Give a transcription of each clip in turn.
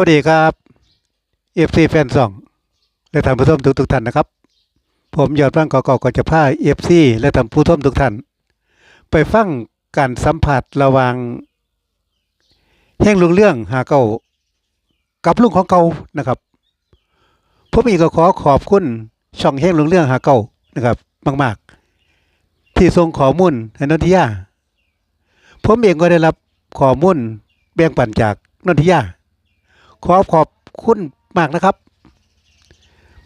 วัสดีครับเอฟซีแฟนซอง และท่านผู้ชมทุกทุกๆท่านนะครับ ผมยอดบ้างกอกก็จะพาเอฟซีและท่านผู้ชมทุกท่าน ไปฟังการสัมผัสระหว่างแห่งลุงเรื่องหาเก่ากับลุงของเก่านะครับผมเองก็ขอขอบคุณช่องแห่งลุงเรื่องหาเก่านะครับ มาก ๆ ที่ส่งข้อมูลให้นนทิยาผมเองก็ได้รับข้อมูลแบ่งปันจากนนทิยา ขอขอบคุณมากนะครับ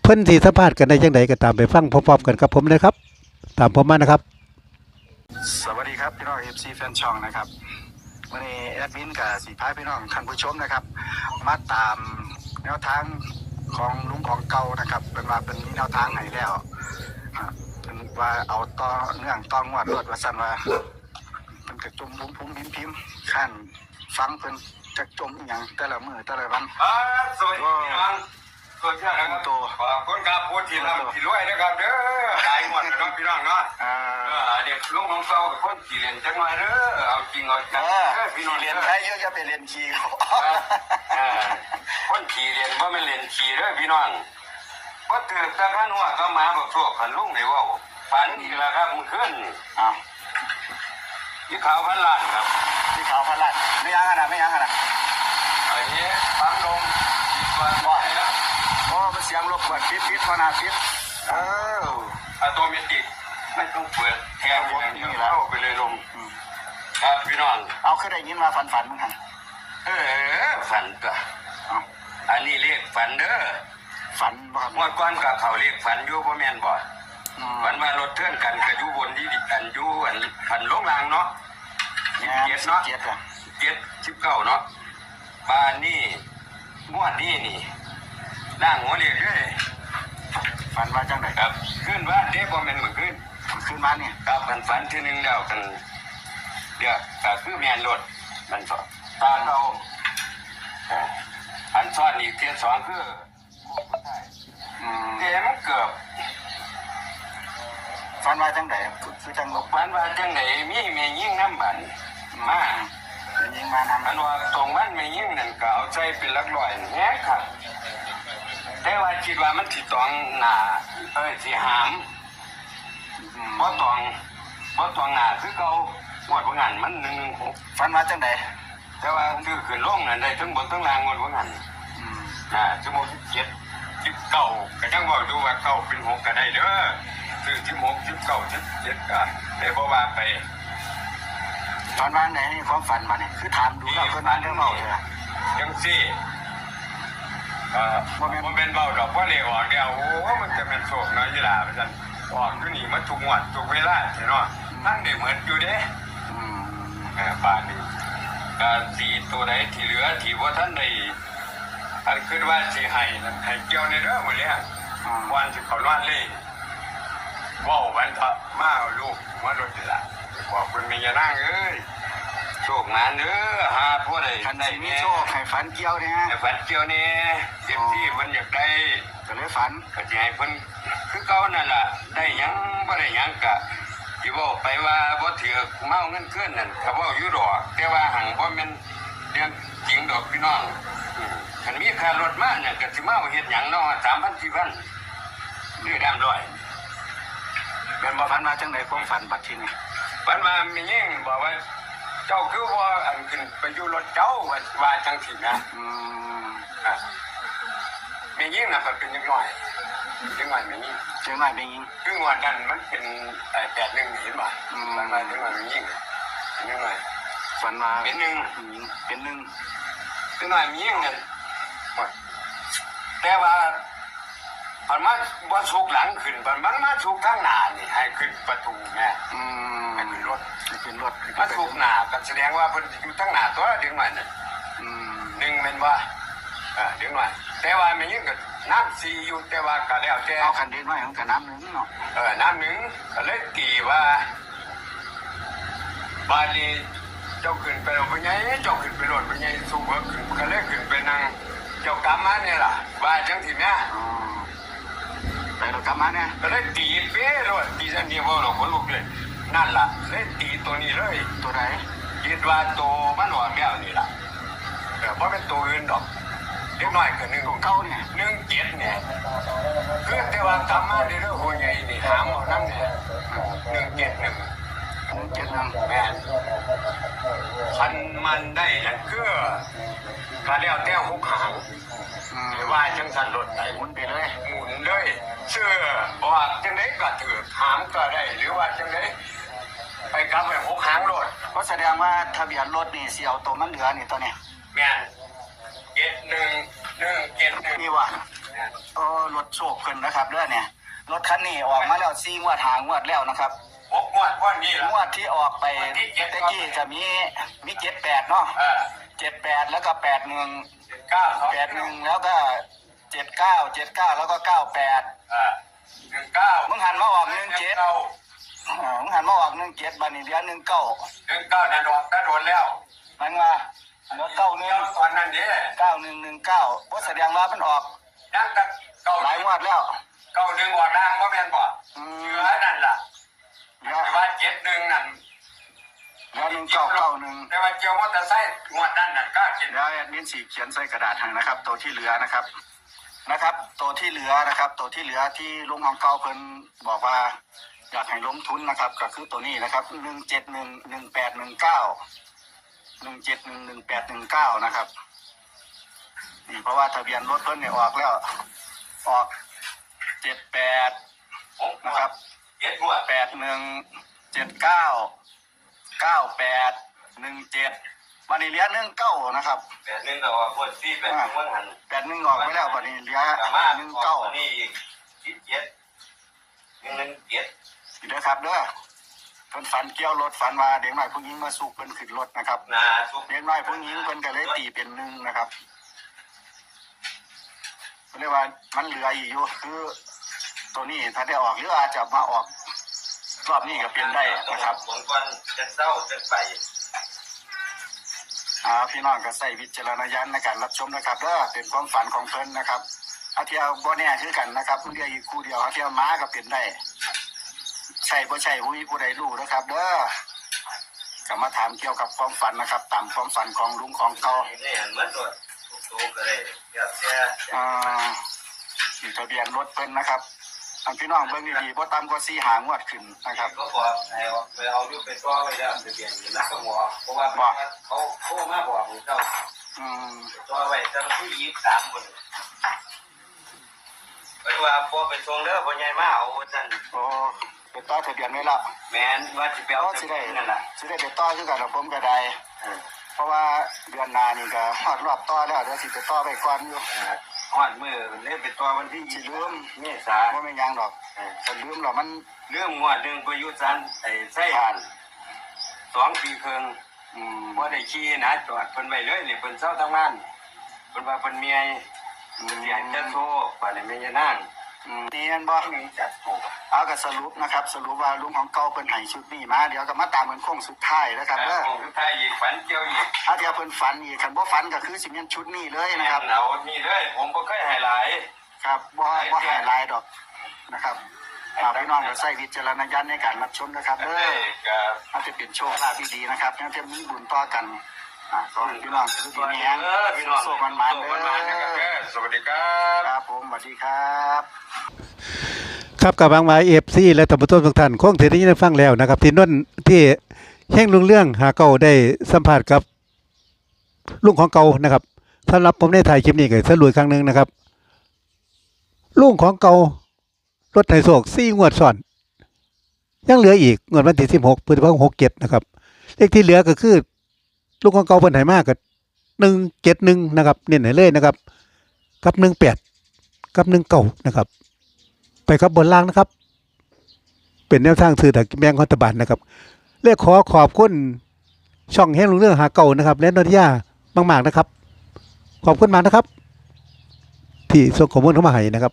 เพิ่อนสีสัมภาษณ์กันได้จังไดก็ตามไปฟังพร้อมๆกันกับผมเลยครับ ตามผมมานะครับ สวัสดีครับพี่น้องเอฟซีแฟนช่องนะครับวันนี้แอดมินกับสีพายพี่น้องท่านผู้ชมนะครับ มาตามแนวทางของลุงของเก่านะครับ เป็นว่าเป็นแนวทางไหนแล้วอ่เป็นว่าเอาต่อเนื่องต้องวดรวดว่าสันว่าเป็นกระจุมพุ้มพุ้มพิมพ์พิมพ์ขั้นฟังเพิ่น จะจมอหย่างแต่ละมือแต่ละวันอ่าสวัสดีพี่น้องสวัสดีครับตัวขอบคุณครับพูดทีละทีรวยนะครับเด้อได้หมดนะครับพี่น้องเนาะอ่าเออเด็กลุงของเรากับคนขี่เรียนจังหน่อยเด้อเอาจริงเอาจังเอเด้ออพี่น้องเรีเรียยนนได้เยอะอย่าไปเรียนคีย์เขาเออคนขี่เรียนว่าไม่เรียนขี่เด้อพี่น้องว่าตื่นตะกันว่าก็มาบอกโชคขันลุงเลยว่าฝันอีกแล้วครับมันขึ้นอ้าว ยี่ขาวพันล้านครับ ที่เขาพลัดไม่ยังขนาดไม่ยังขนาดอันนี้ฟังลมดีกว่าบ่อยนะโอ้มันเสียงรบกวนปิดปิดพอนาปิดเอออะโตเมติกไม่ต้องเปิดแทนอย่างเดียวเข้าไปเลยลมครับพี่น้องเอาขึ้นได้ยินมาฝันฝันมึงหันเออฝันก็เอาอันนี้เรียกฝันเด้อฝันบ่ครับเมื่อก่อนกับเขาเรียกฝันอยู่พ่อแม่นบ่อืมฝันว่ารถเทื่อนกันกับอยู่บนที่ดิกันอยู่อันพันลงรางเนาะ ยี่แง่สิบเจ็ดเนาะเจ็ดอะเจ็ดสิบเก้าเนาะบ้านนี่งวดนี้นี่ร่างหัวเรียกเลยฝันว่าจังไดครับขึ้นบ้านเด้พ่อแม่นเมื่อคืนขึ้นมาเนี่ยครับมันฝันทีหนึงแล้วกันเดี๋ยวก็คือแมนรถมันสอตาเราเอ่ออันซ้อนอีกเทียนสองคืออืมเต็มเกือบ ฝันว่าจังไดคือคือจังลบฝันว่าจังไหนมีแม่ยิ่งน้ำบันมาเป็นยิงมานำอันว่าตรงมันแม่ยิ่งนั่นก็เอาใจเป็นหลักร้อยแน่ครับแต่ว่าคิดว่ามันสิตองหน้าเอ้ยสิหามอืมบ่ตองบ่ตองหน้าคือเก่าหมดว่างันมันหนึ่งหนึ่งหกฝันว่าจังไดแต่ว่าคือขึ้นลงนั่นได้ทั้งบนทั้งล่างหมดว่างันอืมอ่าชั่วโมงสิบเจ็ดสิบเก้าก็จังบอกดูว่าเก้าเป็นหกก็ได้เด้อ คือสิบหกสิบเก้าสิบเจ็ดก็ได้บอกว่าไปฝันว่าไหนนี่ความฝันมาเนี่ยคือถามดูแล้วเพิ่นว่าเรื่องเมาเลยอะยังซี่เอ่อมันเป็นเบาดอกว่าเรียกออกเดียวโอ้มันจะเป็นโศกน้อยยี่หล่าไปสันออกอยู่นี่มาทุกงวดทุกเวลาใช่เนาะทั้งเด็เหมือนอยู่เด้อืมอ่าป่านนี้ก็สีตัวไหนที่เหลือที่ว่าท่านได้อันคิดว่าสิให้นั่นให้เกี่ยวในเรื่องหมดเลยอืมวันที่เขานอนเลย ว่าววันเถอะมาเอาลูกมารถนี่ละบอกเป็นมีอย่านั่งเอ้ยโชคงานเด้อหาพวกใดคันได้สิมีเนี่ยโชคให้ฝันเกี่ยวเนี่ยไอ้ฝันเกี่ยวนี่เจ็บที่เพิ่นอยากได้ก็เลยฝัน ก็สิให้เพิ่นคือเก่านั่นล่ะ ได้หยังบ่ได้หยังก็สิเว้าไปว่าบ่ถือเมาเงินคืนนั่นก็เว้าอยู่ดอก แต่ว่าหังบ่แม่นเรื่องจริงดอกพี่น้องอืมคันมีค่ารถมาเนี่ยก็สิเมาเฮ็ดหยังเนาะ3,000 4,000นี่ดำร้อย เป็นบ่ฝันว่าจังไดความฝันบัดทีนี้ปันมามียิ่งบอกว่า เจ้าคือว่าอันขึ้นไปอยู่รถเจ้าว่าว่าจังสินะอืมอะมียิ่งนะมันเป็นยังไงยังไงมียิ่งเชียงใหม่เป็นยิงคืองวันนั้นมันเป็นไอ้แปดหนึ่งเห็นป่ะอืมมันมาถึงวันมียิ่งยังไงฝันว่าเป็นหนึ่งยิงเป็นหนึ่งยังไงมียิ่งเนี่ยหมดแต่ว่า พันมาว่าสุกหลังขึ้นพันมันมาสุกข้างหน้านี่ให้ขึ้นประตูไงอืมให้ขึ้นรถขึ้นรถมาสุกหน้าก็แสดงว่าเพิ่นอยู่ทั้งหน้าตัวเดียวกันน่ะอืมหนึ่งเป็นว่าอ่าเดี๋ยวหน่อยแต่ว่ามันยังก็น้ำซีอยู่แต่ว่าก็แล้วแต่เอาคันดินไว้ของกับน้ำหนึ่งเนาะเออน้ำหนึ่งก็เลยตีว่าบาลีเจ้าขึ้นไปรถไปไงเจ้าขึ้นไปรถไปไงสู้เบิกขึ้นก็เลยขึ้นไปนั่งเจ้ากรรมมาเนี่ยล่ะว่าจังทีเนี้ยอ๋อไป เรากลับมาเนี่ยก็เลยตีเป๊ะเลยตีสันเดียวว่าเราคนลุกเลยนั่นล่ะเลยตีตัวนี้เลยตัวไหนคิดว่าตัวมันหวานแล้วนี่ล่ะเออเพราะเป็นตัวอื่นดอกเล็กน้อยก็หนึ่งตัวเก้าเนี่ยหนึ่งเจ็ดเนี่ยคือแต่ว่ากลับมาในเรื่องหัวใหญ่นี่หามเอาน้ำเนี่ยหนึ่งเจ็ดหนึ่งหนึ่งเจ็ดหนึ่งแม่นพันมันได้นั่นคือก็แล้วแต่หกหางอืมหรือว่าจังสันรถไหนหมุนไปเลยหมุน เลยเชื่อว่าจังไดก็ถือหามก็ได้ หรือว่าจังไดไปกลับไปหกหางรถก็แสดงว่าทะเบียนรถนี่เสียวตัวมันเหลือนี่ตัวเนี้ยแม่นเจ็ดหนึ่งหนึ่งเจ็ดหนึ่งนี่ว่ะเออรถโชคขึ้นนะครับเด้อเนี่ยรถคันนี้ออกมาแล้วซีงวดหางวดแล้วนะครับหกงวดก้อนนี้งละวดที่ออกไปตะกี้จะมีมีเจ็ดแปดเนาะเออเจ็ดแปดแล้วก็แปดหนึ่งเก้าสองแปดหนึ่งแล้วก็ เจ็ดเก้าเจ็ดเก้าแล้วก็เก้าแปดเออหนึ่งเก้ามึงหันมาออกหนึ่งเจ็ดเก้ามึงหันมาออกหนึ่งเจ็ดบันนี้เหลือหนึ่งเก้าหนึ่งเก้านั่นออกก็โดนแล้วมันว่าเหลือเก้าหนึ่งเจ้าตอนนั้นเนี่ยเก้าหนึ่งหนึ่งเก้าเพราะแสดงว่ามันออกยังแต่เก้าหลายงวดแล้วเก้าหนึ่งออกล่างว่าแม่นบ่อืเหมลือนั่นล่ะเหลือแต่ว่าเจ็ดหนึ่งนั่นเหลือหนึ่งเก้าเก้าหนึ่งแต่ว่าเจียวมอเตอร์ไซค์งวดนั้นน่ะก็เจ็ดเดี๋ยวแอดมินสีเขียนใส่กระดาษให้นะครับ ตัวที่เหลือนะครับ นะครับ ตัวที่เหลือนะครับ ตัวที่เหลือที่ลุงของเก่าเพิ่นบอกว่า อยากให้ลงทุนนะครับ ก็คือตัวนี้นะครับหนึ่งเจ็ดหนึ่งหนึ่งแปดหนึ่งเก้าหนึ่งเจ็ดหนึ่งหนึ่งแปดหนึ่งเก้านะครับนี่เพราะว่าทะเบียนรถเพิ่นเนี่ยออกแล้วออกเจ็ดแปดนะครับเจ็ดงวแปดหนึ่งเจ็ดเก้าเก้าแปดหนึ่งเจ็ด วันนี้เหลือหนึ่งเก้านะครับแปดหนึ่งก็ว่าพวดสี่แปดหนึ่งวันหันแปดหนึ่งออกไปแล้ววันนี้เหลือแต่มาหนึ่งออเก้ากตัวนี้อีกสิบเจ็ดหนึ่งหนึ่งเจ็ดเด้อครับเด้อเพิ่นฝันเกี่ยวรถฝันว่าเด็กน้อยผู้หญิงมาสูบเพิ่นขึ้นรถนะครับนาทุกเด็กน้อยผู้หญิงเพิ่นก็เลยตีเป็นหนึ่งนะครับเรียกว่ามันเหลืออีกอยู่คือ ตัวนี้ถ้าได้ออกหรืออาจจะมาออกรอบนี้ก็เป็นได้นะครับ ผลก่อนจะเศร้าจะไป อ่าพี่น้องก็ใส่วิจารณญาณในการรับชมนะครับเด้อเป็นความฝันของเพิ่นนะครับอาเทียวบ่แน่คือกันนะครับเรียกอีกคู่เดียวอาเทียวม้าก็เป็นได้ใช่บ่ใช่ผู้มีผู้ใดรู้นะครับเด้อก็มาถามเกี่ยวกับความฝันนะครับ ตามความฝันของลุงของเก่าเหมือนตัวตัวก็เลยเดี๋ยวเสียอ่าทะเบียนรถเพิ่นนะครับ อันพี่น้องเบิ่งดีๆบ่ต่ำกว่า4หางวดขึ้นนะครับก็บอกให้เอาไปเอาลูกไปซ้อไปแล้วจะเปลี่ยนนักก็บอกเพราะว่าเขาโทรมาบอกเจ้าอืมซ้อไว้ตั้งที่ยี่สามคนไปว่าพอไปส่งเด้อพ่อใหญ่มาเอาจันโอ้ไปต่อทะเบียนไว้แล้วแมนว่าจะไปเอาเอาสิสิได้ได้นั่นแหละสิได้ไปต่อคือกันแล้วผมก็ได้เพราะว่าเดือนหน้านี่ก็ฮอดรอบต่อแล้วเดี๋ยวสิไปต่อไปก่อนอยู่ หอดมือเล่นไปตัววันที่สิยี่ลืมเมษาบ่แม่นหยังดอกถ้าลืมแล้วมันเรื่องงวดหนึ่งประยุทธ์สันไอ้ไส้ผ่านสองปีครึ่งอืมบ่ได้ขี่นะจอดเพิ่นไว้เลยนี่เพิ่นเศร้าทำงานเพิ่นว่าเพิ่นเมียเพิ่นอยากจะโทรป่านนี้แม่ยานาง อืมนี่นั่นบ่นี่จัดโทรเอาก็สรุปนะครับ สรุปว่าลุงของเก่าเพิ่นให้ชุดนี้มา เดี๋ยวก็มาตามกันโค้งสุดท้ายนะครับแล้เด้อวสุดท้ายอีกฝันเกี่ยวอีกถ้าเดี๋ยวเพิ่นฝันอีกคันบ่ฝันก็คือสิเป็นชุดนี้เลยนะครับเอานี่เลยผมบ่เคยให้หลายครับบ่บ่ให้หลายดอกนะครับเอาพี่น้องก็ใช้วิจารณญาณในการรับชมนะครับเด้เอ้อยก็อาจจะเป็นโชคลาภที่ดีนะครับยังจะมีบุญต่อกัน อ่าขอให้พี่น้องทุกตัวทีนี้นี้เออพี่น้องโชคมันมาโชคมันมานะครับเด้เด้ออสวัสดีครับครับผมสวัสดีครับครับกับบางหมายเอฟซีและท่านผู้ชมทุกท่านคงถือได้ยินได้ฟังแล้วนะครับ ที่นนที่แห่งลุงเรื่องหาเก่าได้สัมผัสกับลุงของเก่านะครับสำหรับผมในถ่ายคลิปนี้ก็สรุปอีกครั้งหนึ่งนะครับลุงของเก่ารถไถโศกซี่งวดซ้อน ยังเหลืออีกงวดวันที่สิบหกพฤษภาคมหกเจ็ดนะครับเลขที่เหลือก็คือ ลุงของเก่าเพิ่นไหมากกับหนึ่งเจ็ดหนึ่งนะครับ เน้นให้เลยนะครับ กับหนึ่งแปดกับหนึ่งเก่านะครับ ไปครับบนล่างนะครับ เป็นแนวทางสื่อถักแบงคอนตบันนะครับเรียกขอขอบคุณช่องแห่งเรื่องหาเก่านะครับ และนนทยามาก ๆ นะครับ ขอบคุณมากนะครับ ที่ส่งข้อมูลเข้ามาให้นะครับ